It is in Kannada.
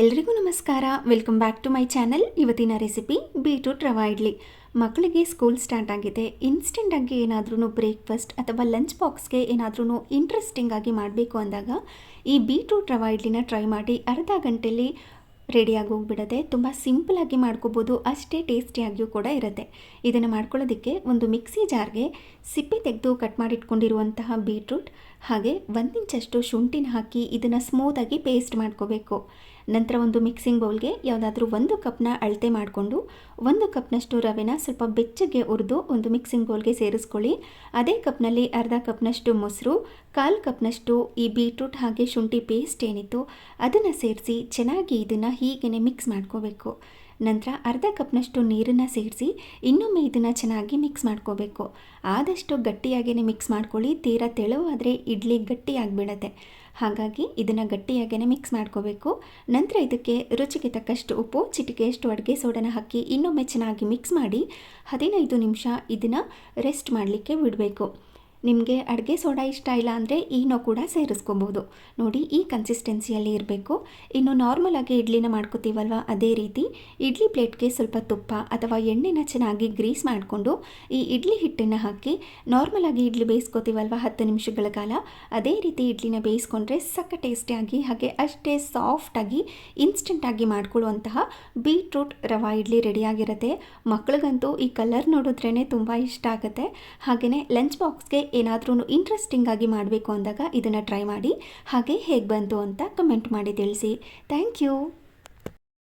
ಎಲ್ರಿಗೂ ನಮಸ್ಕಾರ. Welcome back to my channel ಇವತ್ತಿನ ರೆಸಿಪಿ ಬೀಟ್ರೂಟ್ ರವಾ ಇಡ್ಲಿ. ಮಕ್ಕಳಿಗೆ ಸ್ಕೂಲ್ ಸ್ಟಾರ್ಟ್ ಆಗಿದೆ. ಇನ್ಸ್ಟೆಂಟಾಗಿ ಏನಾದ್ರೂ ಬ್ರೇಕ್ಫಾಸ್ಟ್ ಅಥವಾ ಲಂಚ್ ಬಾಕ್ಸ್ಗೆ ಏನಾದ್ರೂ ಇಂಟ್ರೆಸ್ಟಿಂಗ್ ಆಗಿ ಮಾಡಬೇಕು ಅಂದಾಗ ಈ ಬೀಟ್ರೂಟ್ ರವಾ ಇಡ್ಲಿನ ಟ್ರೈ ಮಾಡಿ ಅರ್ಧ ಗಂಟೆಯಲ್ಲಿ ರೆಡಿಯಾಗಿ ಹೋಗ್ಬಿಡತ್ತೆ ತುಂಬ ಸಿಂಪಲಾಗಿ ಮಾಡ್ಕೋಬೋದು, ಅಷ್ಟೇ ಟೇಸ್ಟಿಯಾಗಿಯೂ ಕೂಡ ಇರುತ್ತೆ. ಇದನ್ನು ಮಾಡ್ಕೊಳ್ಳೋದಕ್ಕೆ ಒಂದು ಮಿಕ್ಸಿ ಜಾರ್ಗೆ ಸಿಪ್ಪೆ ತೆಗೆದು ಕಟ್ ಮಾಡಿಟ್ಕೊಂಡಿರುವಂತಹ ಬೀಟ್ರೂಟ್, ಹಾಗೆ ಒಂದು ಇಂಚಷ್ಟು ಶುಂಠಿನ ಹಾಕಿ ಇದನ್ನು ಸ್ಮೂತಾಗಿ ಪೇಸ್ಟ್ ಮಾಡ್ಕೋಬೇಕು. ನಂತರ ಒಂದು ಮಿಕ್ಸಿಂಗ್ ಬೌಲ್ಗೆ ಯಾವುದಾದ್ರೂ ಒಂದು ಕಪ್ನ ಅಳತೆ ಮಾಡಿಕೊಂಡು, ಒಂದು ಕಪ್ನಷ್ಟು ರವೆನ ಸ್ವಲ್ಪ ಬೆಚ್ಚಗೆ ಹುರಿದು ಒಂದು ಮಿಕ್ಸಿಂಗ್ ಬೌಲ್ಗೆ ಸೇರಿಸ್ಕೊಳ್ಳಿ. ಅದೇ ಕಪ್ನಲ್ಲಿ ಅರ್ಧ ಕಪ್ನಷ್ಟು ಮೊಸರು, ಕಾಲು ಕಪ್ನಷ್ಟು ಈ ಬೀಟ್ರೂಟ್ ಹಾಗೆ ಶುಂಠಿ ಪೇಸ್ಟ್ ಏನಿತ್ತು ಅದನ್ನು ಸೇರಿಸಿ ಚೆನ್ನಾಗಿ ಇದನ್ನು ಹೀಗೆ ಮಿಕ್ಸ್ ಮಾಡ್ಕೋಬೇಕು. ನಂತರ ಅರ್ಧ ಕಪ್ನಷ್ಟು ನೀರನ್ನು ಸೇರಿಸಿ ಇನ್ನೊಮ್ಮೆ ಇದನ್ನು ಚೆನ್ನಾಗಿ ಮಿಕ್ಸ್ ಮಾಡ್ಕೋಬೇಕು. ಆದಷ್ಟು ಗಟ್ಟಿಯಾಗೇ ಮಿಕ್ಸ್ ಮಾಡ್ಕೊಳ್ಳಿ. ತೀರಾ ತೆಳುವಾದರೆ ಇಡ್ಲಿ ಗಟ್ಟಿಯಾಗಿಬಿಡತ್ತೆ ಹಾಗಾಗಿ ಇದನ್ನು ಗಟ್ಟಿಯಾಗೇ ಮಿಕ್ಸ್ ಮಾಡ್ಕೋಬೇಕು. ನಂತರ ಇದಕ್ಕೆ ರುಚಿಗೆ ತಕ್ಕಷ್ಟು ಉಪ್ಪು ಚಿಟಿಕೆಯಷ್ಟು ಅಡುಗೆ ಸೋಡನ ಹಾಕಿ ಇನ್ನೊಮ್ಮೆ ಚೆನ್ನಾಗಿ ಮಿಕ್ಸ್ ಮಾಡಿ ಹದಿನೈದು ನಿಮಿಷ ಇದನ್ನು ರೆಸ್ಟ್ ಮಾಡಲಿಕ್ಕೆ ಬಿಡಬೇಕು. ನಿಮಗೆ ಅಡುಗೆ ಸೋಡಾ ಇಷ್ಟ ಇಲ್ಲ ಅಂದರೆ ಈನೋ ಕೂಡ ಸೇರಿಸ್ಕೊಬೋದು. ನೋಡಿ, ಈ ಕನ್ಸಿಸ್ಟೆನ್ಸಿಯಲ್ಲಿ ಇರಬೇಕು. ಇನ್ನು ನಾರ್ಮಲಾಗಿ ಇಡ್ಲಿನ ಮಾಡ್ಕೋತೀವಲ್ವ? ಅದೇ ರೀತಿ ಇಡ್ಲಿ ಪ್ಲೇಟ್ಗೆ ಸ್ವಲ್ಪ ತುಪ್ಪ ಅಥವಾ ಎಣ್ಣೆನ ಚೆನ್ನಾಗಿ ಗ್ರೀಸ್ ಮಾಡಿಕೊಂಡು ಈ ಇಡ್ಲಿ ಹಿಟ್ಟನ್ನು ಹಾಕಿ ನಾರ್ಮಲಾಗಿ ಇಡ್ಲಿ ಬೇಯಿಸ್ಕೋತೀವಲ್ವ ಹತ್ತು ನಿಮಿಷಗಳ ಕಾಲ? ಅದೇ ರೀತಿ ಇಡ್ಲಿನ ಬೇಯಿಸ್ಕೊಂಡ್ರೆ ಸಕ್ಕ ಟೇಸ್ಟಿಯಾಗಿ ಹಾಗೆ ಅಷ್ಟೇ ಸಾಫ್ಟಾಗಿ ಇನ್ಸ್ಟೆಂಟಾಗಿ ಮಾಡ್ಕೊಳ್ಳುವಂತಹ ಬೀಟ್ರೂಟ್ ರವಾ ಇಡ್ಲಿ ರೆಡಿಯಾಗಿರುತ್ತೆ ಮಕ್ಕಳಿಗಂತೂ ಈ ಕಲರ್ ನೋಡಿದ್ರೇ ತುಂಬ ಇಷ್ಟ ಆಗುತ್ತೆ. ಹಾಗೆಯೇ ಲಂಚ್ ಬಾಕ್ಸ್ಗೆ ಏನಾದ್ರೂ ಇಂಟ್ರೆಸ್ಟಿಂಗ್ ಆಗಿ ಮಾಡಬೇಕು ಅಂದಾಗ ಇದನ್ನು ಟ್ರೈ ಮಾಡಿ ಹಾಗೆ ಹೇಗೆ ಬಂತು ಅಂತ ಕಮೆಂಟ್ ಮಾಡಿ ತಿಳಿಸಿ. Thank you